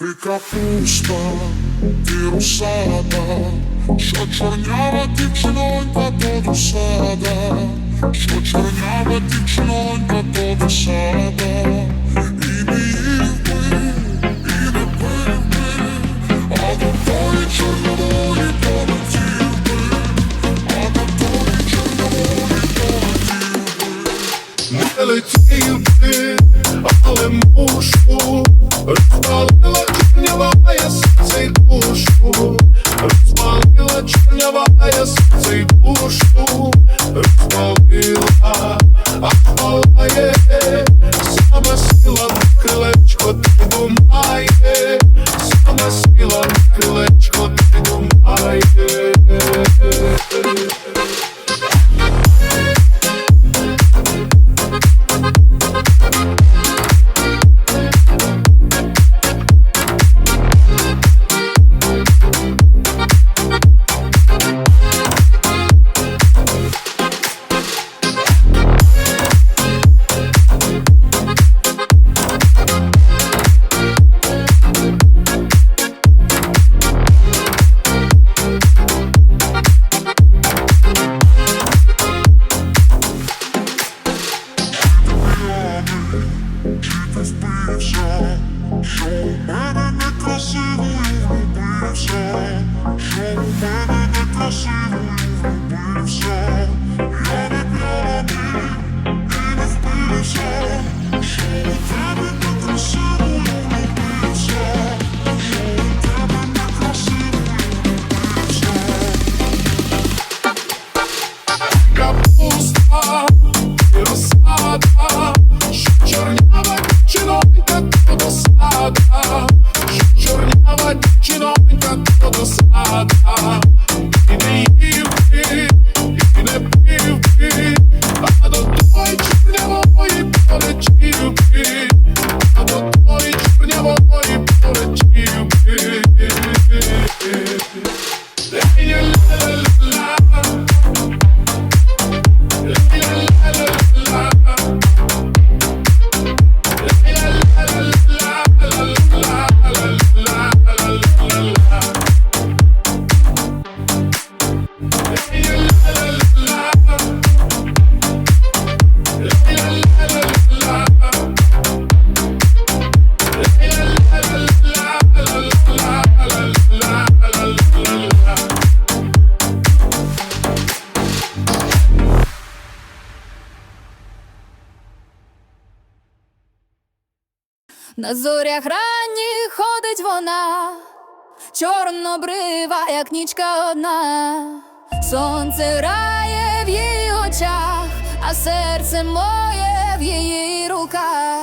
Ти капуста, ти русада, що чорнява дівчинонька, то досада, що чорнява дівчинонька, то досада, і не їв би, і не пив би, а до тої чорнової полетів би, а до тої чорнової полетів би. Не летів ти, але мушу чорнявая серце й На зорях ранніх ходить вона, чорнобрива, як нічка одна, сонце рає в її очах, а серце моє в її руках.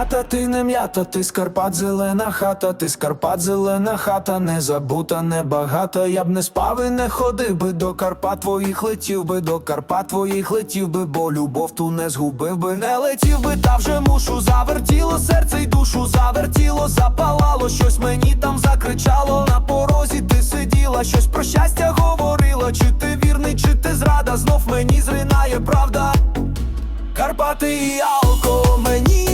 М'ята, ти не м'ята, ти з Карпат зелена хата, ти з Карпат зелена хата, не забута, не багата. Я б не спав і не ходив би до Карпат твоїх летів би, до Карпат твоїх летів би, бо любов ту не згубив би, не летів би, та вже мушу завертіло серце й душу, завертіло, запалало, щось мені там закричало. На порозі ти сиділа, щось про щастя говорила. Чи ти вірний, чи ти зрада, знов мені зринає правда. Карпати і алко, мені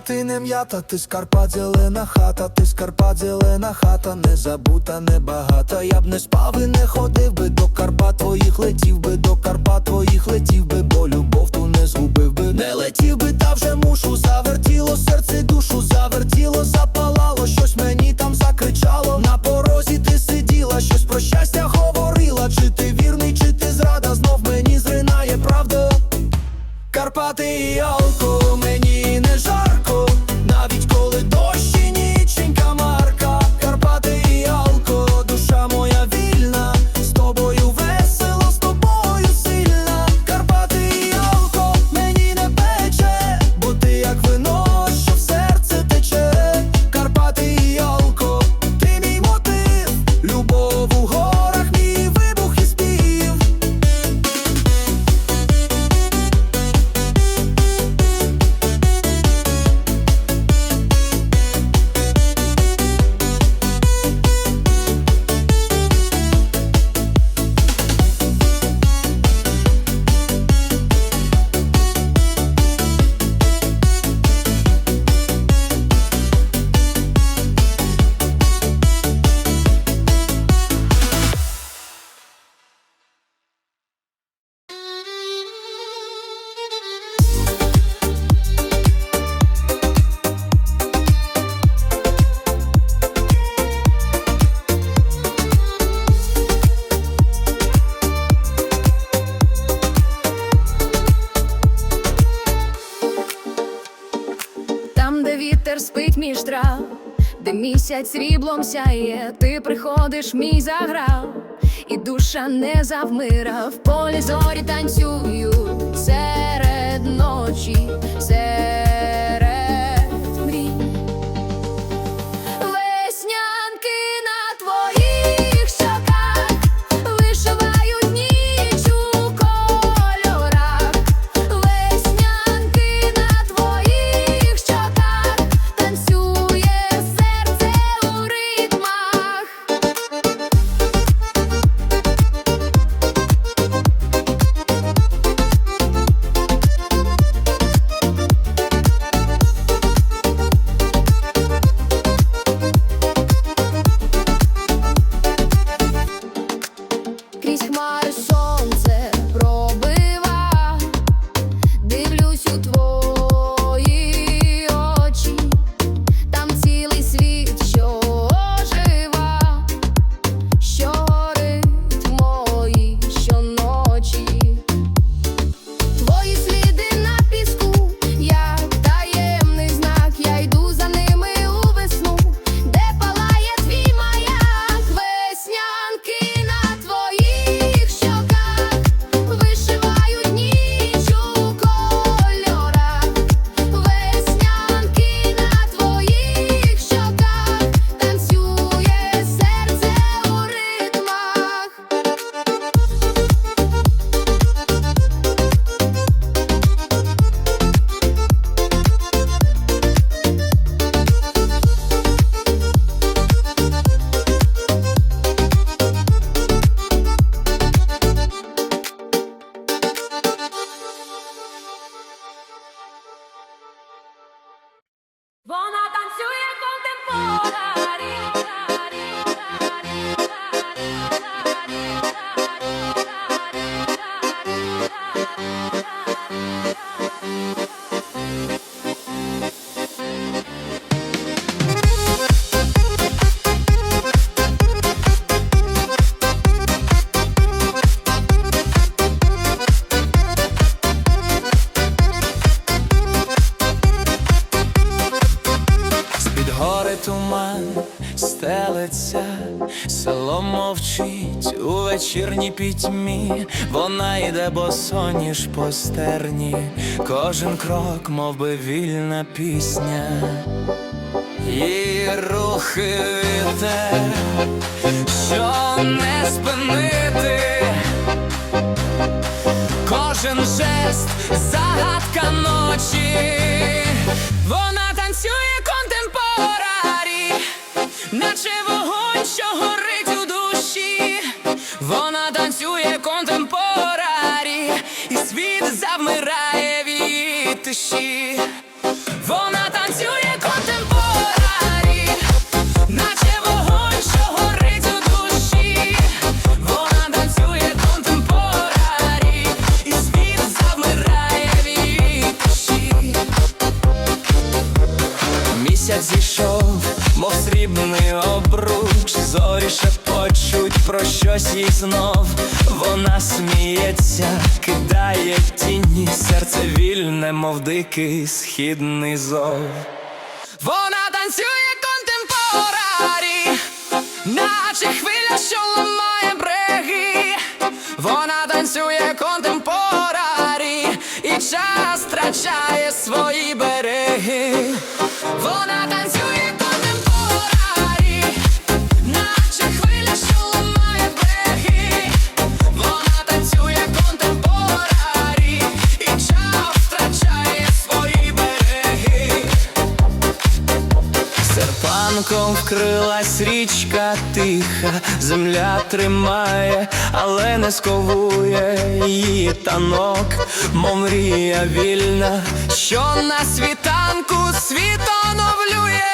ти не м'ята, ти Карпат зелена хата, ти Карпат зелена хата, не забута, не багата. Я б не спав і не ходив би до Карпат твоїх летів би, до Карпат твоїх летів би, бо любов ту не згубив би, не летів би, та вже мушу. Завертіло серце душу, завертіло, запалало, щось мені там закричало. На порозі ти сиділа, щось про щастя говорила. Чи ти вірний, чи ти зрада, Карпати і мені не жарко, Де вітер спить між трав, де місяць сріблом сяє, ти приходиш, мій заграв, і душа не завмира, в полі зорі танцюють серед ночі, серед мовчить у вечірній пітьмі, вона йде, босоніж по стерні, кожен крок, мов би вільна пісня, її рухи вітер, що не спинити, кожен жест загадка ночі. хтось знов, вона сміється, кидає в тіні, серце вільне, мов дикий східний зов. Вона танцює контемпорарі, наче хвиля, що ламає бреги. Вона танцює контемпорарі, і час втрачає свої береги. Ранком вкрилась річка тиха, земля тримає, але не сковує її танок, мов мрія вільна, що на світанку світ оновлює.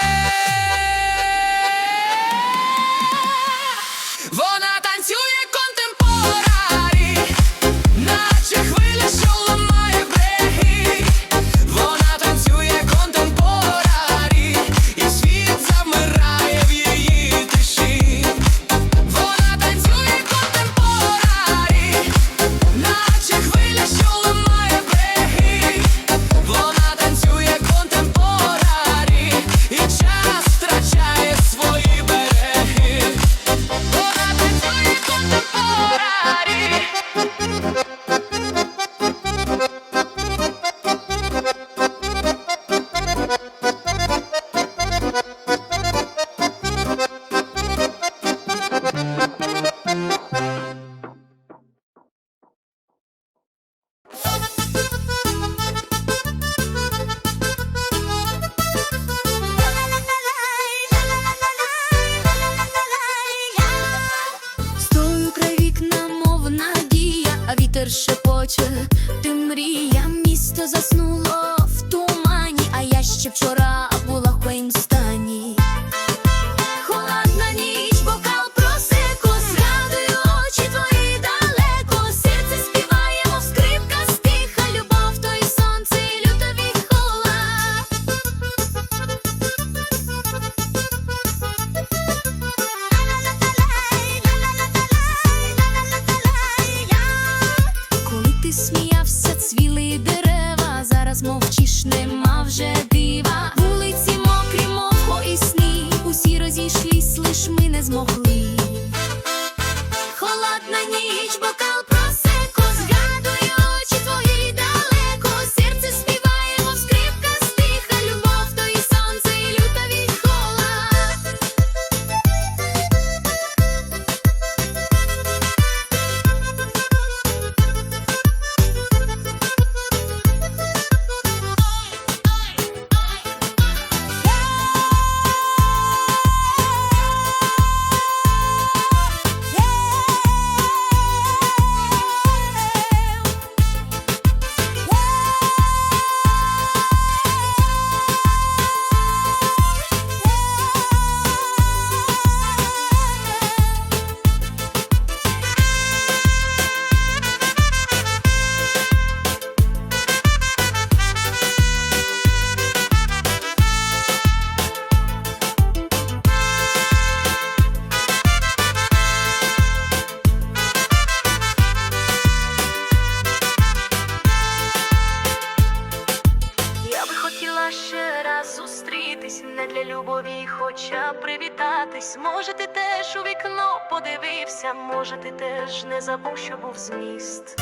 може, ти теж не забув, що був зміст.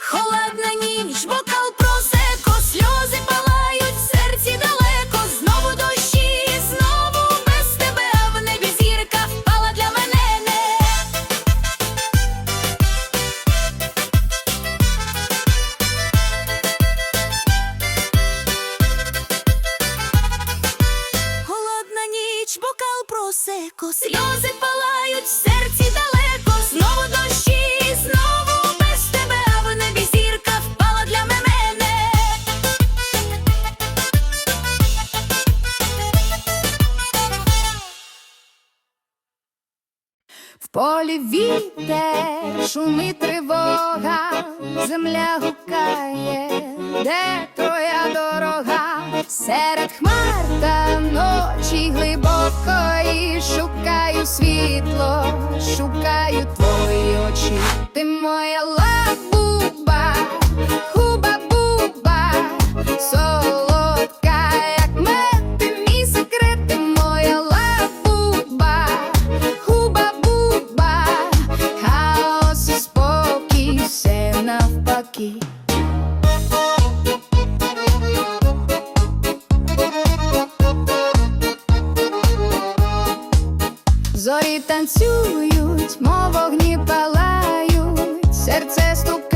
Холодна ніч, бокал де твоя дорога, серед хмар та ночі глибокої шукаю світло, шукаю твої очі, ти моя. зорі танцюють, мов вогні палають, серце ступає.